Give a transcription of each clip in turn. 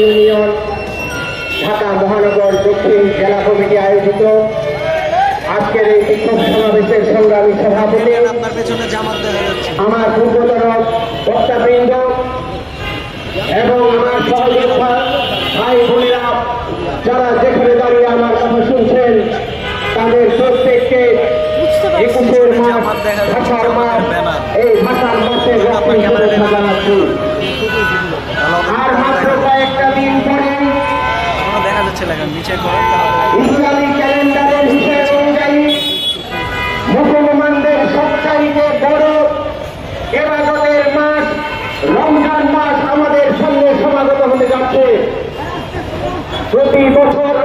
Union, Dhaka মহানগর দক্ষিণ জেলা কমিটি আয়োজিত। আজকের এই বিক্ষোভ সমাবেশের সংগ্রামী সভাপতি আমার পূর্বতর বক্তাবৃন্দ এবং আমার সহযোদ্ধা ভাই বোনেরা, যারা যেখানে দাঁড়িয়ে আমার কথা শুনছেন, তাদের প্রত্যেককে একুশের মাস ভাষার মাস এই ভাষার মাসের জানাচ্ছি খেলা কোনো দেখা যাচ্ছে না নিচে করে মুসলমানদের সবচাইতে বড় এবাদতের মাস রমজান মাস আমাদের সামনে সমাগত হতে যাচ্ছে। প্রতি বছর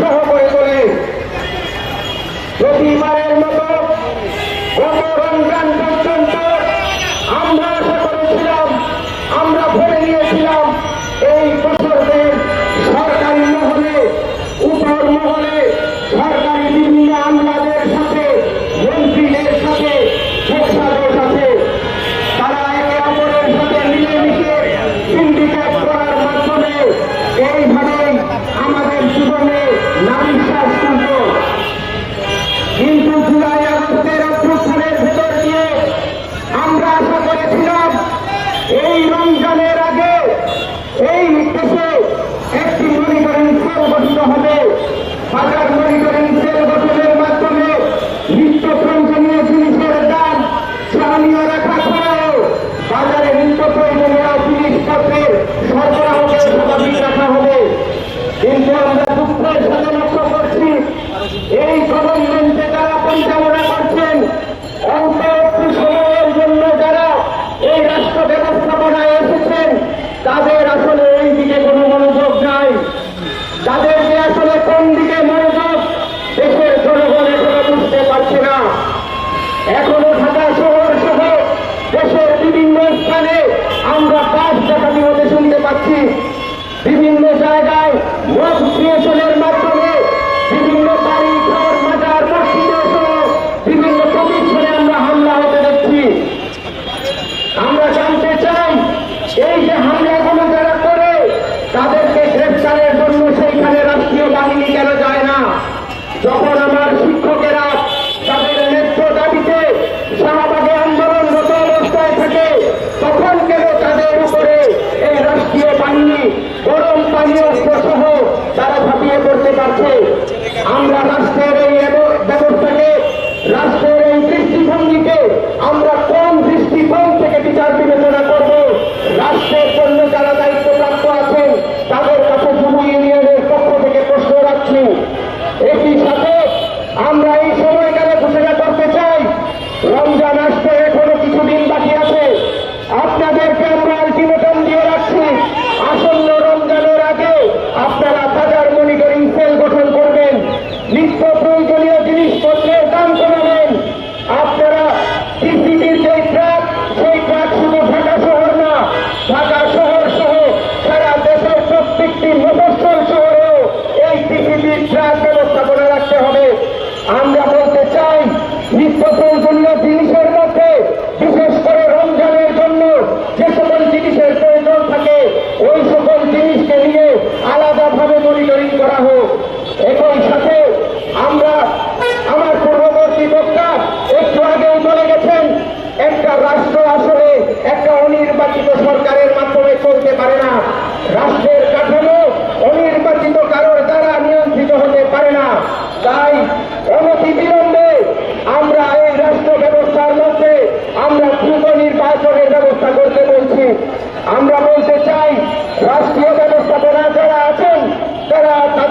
সহ করে তোলে। প্রতিবারের মতো বঙ্গবন্ধু তারা পরিচালনা করছেন অল্প একটু জন্য যারা এই রাষ্ট্র ব্যবস্থাপনায় এসেছেন, তাদের আসলে এই দিকে কোনো মনোযোগ নাই। তাদের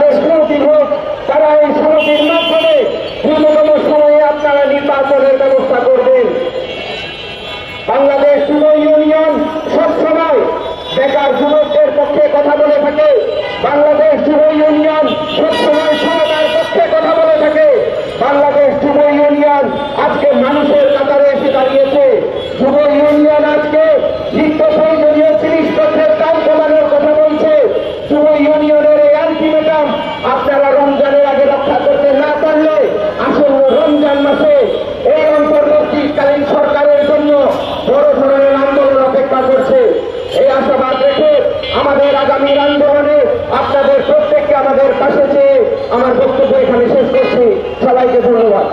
দেশপ্রতি হোক তারা এই সমিতির মাধ্যমে ন্যূনতম সময়ে আপনারা নির্বাচনের ব্যবস্থা করবেন। বাংলাদেশ যুব ইউনিয়ন সবসময় বেকার যুবকদের পক্ষে কথা বলে থাকে। বাংলাদেশ যুব ইউনিয়ন সবসময় আমাদের আগামী আন্দোলনে আপনাদের প্রত্যেককে আমাদের পাশে চেয়ে আমার বক্তব্য এখানে শেষ করছি। সবাইকে ধন্যবাদ।